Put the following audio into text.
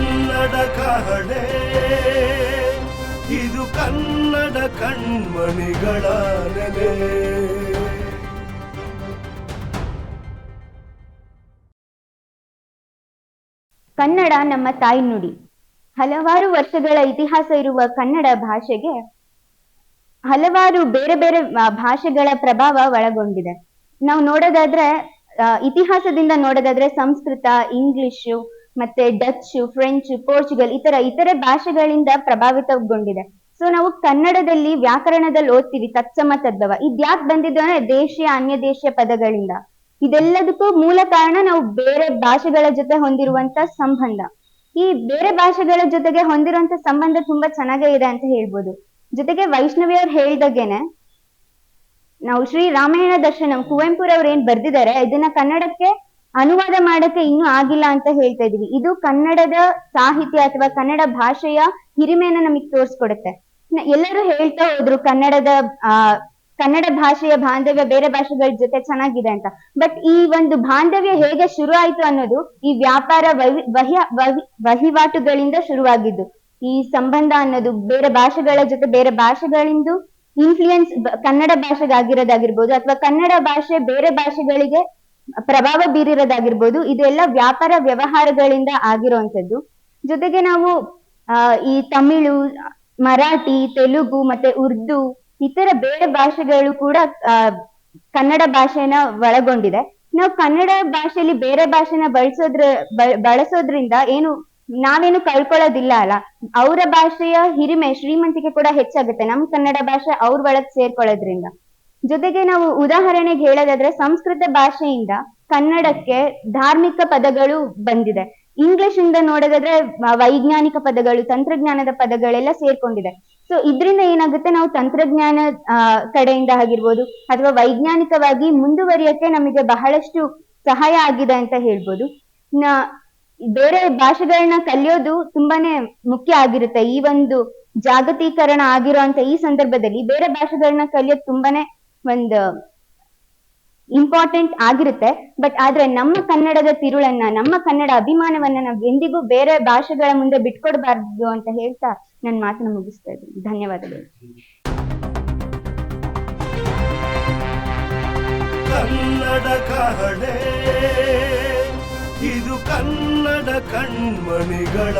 ಕನ್ನಡ ಕಹಳೆ ಇದು ಕನ್ನಡ ಕಣ್ಮಣಿಗಳ ನೆಲೆ. ಕನ್ನಡ ನಮ್ಮ ತಾಯ್ನುಡಿ ಹಲವಾರು ವರ್ಷಗಳ ಇತಿಹಾಸ ಇರುವ ಕನ್ನಡ ಭಾಷೆಗೆ ಹಲವಾರು ಬೇರೆ ಬೇರೆ ಭಾಷೆಗಳ ಪ್ರಭಾವ ಒಳಗೊಂಡಿದೆ. ನಾವು ನೋಡೋದಾದ್ರೆ ಇತಿಹಾಸದಿಂದ ನೋಡೋದಾದ್ರೆ ಸಂಸ್ಕೃತ, ಇಂಗ್ಲಿಷು ಮತ್ತೆ ಡಚ್ ಫ್ರೆಂಚ್ ಪೋರ್ಚುಗಲ್ ಇತರ ಇತರೆ ಭಾಷೆಗಳಿಂದ ಪ್ರಭಾವಿತಗೊಂಡಿದೆ. ಸೊ ನಾವು ಕನ್ನಡದಲ್ಲಿ ವ್ಯಾಕರಣದಲ್ಲಿ ಓದ್ತೀವಿ, ತತ್ಸಮ ತದ್ಭವ. ಇದ್ಯಾಕ್ ಬಂದಿದ್ದು ಅಂದ್ರೆ ದೇಶೀಯ, ಅನ್ಯ ದೇಶೀಯ ಪದಗಳಿಂದ. ಇದೆಲ್ಲದಕ್ಕೂ ಮೂಲ ಕಾರಣ ನಾವು ಬೇರೆ ಭಾಷೆಗಳ ಜೊತೆ ಹೊಂದಿರುವಂತ ಸಂಬಂಧ. ಈ ಬೇರೆ ಭಾಷೆಗಳ ಜೊತೆಗೆ ಹೊಂದಿರುವಂತ ಸಂಬಂಧ ತುಂಬಾ ಚೆನ್ನಾಗೇ ಇದೆ ಅಂತ ಹೇಳ್ಬೋದು. ಜೊತೆಗೆ ವೈಷ್ಣವಿ ಅವ್ರು ಹೇಳ್ದಾಗೇನೆ, ನಾವು ಶ್ರೀ ರಾಮಾಯಣ ದರ್ಶನಂ, ಕುವೆಂಪುರವ್ರು ಏನ್ ಬರ್ದಿದ್ದಾರೆ, ಇದನ್ನ ಕನ್ನಡಕ್ಕೆ ಅನುವಾದ ಮಾಡಕ್ಕೆ ಇನ್ನೂ ಆಗಿಲ್ಲ ಅಂತ ಹೇಳ್ತಾ ಇದೀವಿ ಇದು ಕನ್ನಡದ ಸಾಹಿತ್ಯ ಅಥವಾ ಕನ್ನಡ ಭಾಷೆಯ ಹಿರಿಮೆಯನ್ನ ನಮಗೆ ತೋರಿಸ್ಕೊಡುತ್ತೆ. ಎಲ್ಲರೂ ಹೇಳ್ತಾ ಹೋದ್ರು ಕನ್ನಡದ ಕನ್ನಡ ಭಾಷೆಯ ಬಾಂಧವ್ಯ ಬೇರೆ ಭಾಷೆಗಳ ಜೊತೆ ಚೆನ್ನಾಗಿದೆ ಅಂತ. ಬಟ್ ಈ ಒಂದು ಬಾಂಧವ್ಯ ಹೇಗೆ ಶುರು ಆಯ್ತು ಅನ್ನೋದು ಈ ವ್ಯಾಪಾರ ವಹಿ- ವಹಿವಾಟುಗಳಿಂದ ಶುರುವಾಗಿದ್ದು. ಈ ಸಂಬಂಧ ಅನ್ನೋದು ಬೇರೆ ಭಾಷೆಗಳ ಜೊತೆ ಬೇರೆ ಭಾಷೆಗಳಿಂದ ಇನ್ಫ್ಲೂಯೆನ್ಸ್ ಕನ್ನಡ ಭಾಷೆಗಾಗಿರೋದಾಗಿರ್ಬೋದು ಅಥವಾ ಕನ್ನಡ ಭಾಷೆ ಬೇರೆ ಭಾಷೆಗಳಿಗೆ ಪ್ರಭಾವ ಬೀರಿರೋದಾಗಿರ್ಬೋದು ಇದೆಲ್ಲ ವ್ಯಾಪಾರ ವ್ಯವಹಾರಗಳಿಂದ ಆಗಿರುವಂತದ್ದು ಜೊತೆಗೆ ನಾವು ಈ ತಮಿಳು, ಮರಾಠಿ, ತೆಲುಗು ಮತ್ತೆ ಉರ್ದು ಇತರ ಬೇರೆ ಭಾಷೆಗಳು ಕೂಡ ಕನ್ನಡ ಭಾಷೆನ ಒಳಗೊಂಡಿದೆ. ನಾವು ಕನ್ನಡ ಭಾಷೆಯಲ್ಲಿ ಬೇರೆ ಭಾಷೆನ ಬಳಸೋದ್ರ ಬಳಸೋದ್ರಿಂದ ಏನು, ನಾವೇನು ಕಳ್ಕೊಳ್ಳೋದಿಲ್ಲ ಅಲ್ಲ. ಅವರ ಭಾಷೆಯ ಹಿರಿಮೆ ಶ್ರೀಮಂತಿಕೆ ಕೂಡ ಹೆಚ್ಚಾಗುತ್ತೆ. ನಮ್ ಕನ್ನಡ ಭಾಷೆ ಅವ್ರ ಒಳಗ್ ಸೇರ್ಕೊಳ್ಳೋದ್ರಿಂದ. ಜೊತೆಗೆ ನಾವು ಉದಾಹರಣೆಗೆ ಹೇಳೋದಾದ್ರೆ ಸಂಸ್ಕೃತ ಭಾಷೆಯಿಂದ ಕನ್ನಡಕ್ಕೆ ಧಾರ್ಮಿಕ ಪದಗಳು ಬಂದಿದೆ. ಇಂಗ್ಲಿಷ್ ಇಂದ ನೋಡೋದಾದ್ರೆ ವೈಜ್ಞಾನಿಕ ಪದಗಳು, ತಂತ್ರಜ್ಞಾನದ ಪದಗಳೆಲ್ಲ ಸೇರ್ಕೊಂಡಿದೆ. ಸೊ ಇದರಿಂದ ಏನಾಗುತ್ತೆ? ನಾವು ತಂತ್ರಜ್ಞಾನ ಕಡೆಯಿಂದ ಆಗಿರ್ಬೋದು, ಅಥವಾ ವೈಜ್ಞಾನಿಕವಾಗಿ ಮುಂದುವರಿಯಕ್ಕೆ ನಮಗೆ ಬಹಳಷ್ಟು ಸಹಾಯ ಆಗಿದೆ ಅಂತ ಹೇಳ್ಬೋದು. ನ- ಬೇರೆ ಭಾಷೆಗಳನ್ನ ಕಲಿಯೋದು ತುಂಬಾನೇ ಮುಖ್ಯ ಆಗಿರುತ್ತೆ. ಈ ಒಂದು ಜಾಗತೀಕರಣ ಆಗಿರೋಂತ ಈ ಸಂದರ್ಭದಲ್ಲಿ ಬೇರೆ ಭಾಷೆಗಳನ್ನ ಕಲಿಯೋದು ತುಂಬಾನೇ ಒಂದು ಇಂಪಾರ್ಟೆಂಟ್ ಆಗಿರುತ್ತೆ. ಬಟ್ ಆದ್ರೆ ನಮ್ಮ ಕನ್ನಡದ ತಿರುಳನ್ನ, ನಮ್ಮ ಕನ್ನಡ ಅಭಿಮಾನವನ್ನ ನಾವು ಎಂದಿಗೂ ಬೇರೆ ಭಾಷೆಗಳ ಮುಂದೆ ಬಿಟ್ಕೊಡ್ಬಾರ್ದು ಅಂತ ಹೇಳ್ತಾ ನನ್ನ ಮಾತನ್ನ ಮುಗಿಸ್ತಾ ಇದ್ದೀನಿ. ಧನ್ಯವಾದಗಳು. ಕನ್ನಡ ಕಹಳೆ, ಇದು ಕನ್ನಡ ಕಣ್ಮಣಿಗಳ